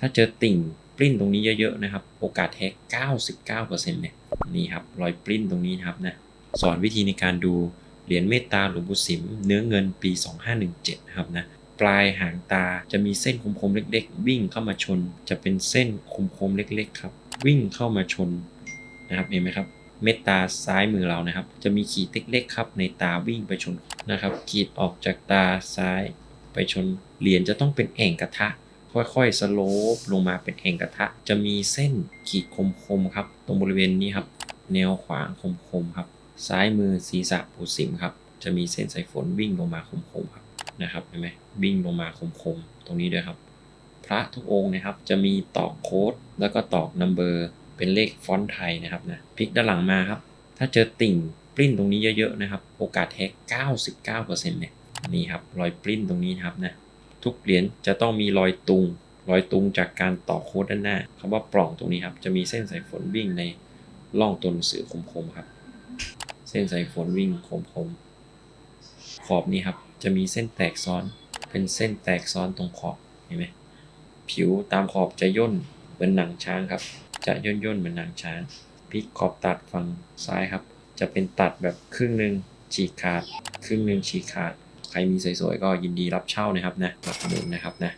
ถ้าเจอติ่งปริ้นตรงนี้เยอะๆนะครับ โอกาสแท้99%เนี่ยนี่ครับรอยปริ้นตรงนี้นะครับนะสอนวิธีในการดูเหรียญเมตตาหลวงปู่สิม เนื้อเงินปี 2517นะครับนะปลายหางตาจะมีเส้นคมๆเล็ก ๆ วิ่งเข้ามาชน จะเป็นเส้นคมๆเล็ก ๆ ครับ วิ่งเข้ามาชนนะครับเห็นไหมครับ เม็ดตาซ้ายมือเรานะครับ จะมีขีดเล็กๆครับ ในตาวิ่งไปชนนะครับ ขีดออกจากตาซ้ายไปชนเหรียญจะต้องเป็นแอ่งกระทะ ค่อยๆสโลปลงมาเป็นแอ่งกระทะ จะมีเส้นขีดคมๆครับ ตรงบริเวณนี้ครับ แนวขวางคมๆครับ ซ้ายมือศีรษะปูสิมครับ จะมีเส้นสายฝนวิ่งลงมาคมๆครับนะครับเห็นไหมวิ่งลงมาคมๆตรงนี้ด้วยครับ พระทุกองค์นะครับ จะมีตอกโค้ดแล้วก็ตอกนัมเบอร์เป็นเลขฟอนต์ไทยนะครับนะพลิกด้านหลังมาครับ ถ้าเจอติ่งปริ้นตรงนี้เยอะๆนะครับ โอกาสแท้99%เนี่ยนี่ครับรอยปริ้นตรงนี้ครับนะ ทุกเหรียญจะต้องมีรอยตุง รอยตุงจากการต่อโค้ดด้านหน้าคำว่าปล่องตรงนี้ครับ จะมีเส้นสายฝนวิ่งในร่องตัวหนังสือคมๆครับ เส้นสายฝนวิ่งคมๆ ขอบนี้ครับ จะมีเส้นแตกซ้อน เป็นเส้นแตกซ้อนตรงขอบ เห็นไหมผิวตามขอบจะย่นเหมือนหนังช้างครับ จะย่นย่นเหมือนหนังช้างพลิกขอบตัดฝั่งซ้ายครับ จะเป็นตัดแบบครึ่งหนึ่งฉีกขาด ครึ่งหนึ่งฉีกขาด ใครมีสวยๆก็ยินดีรับเช่านะครับนะรับประมูลนะครับนะ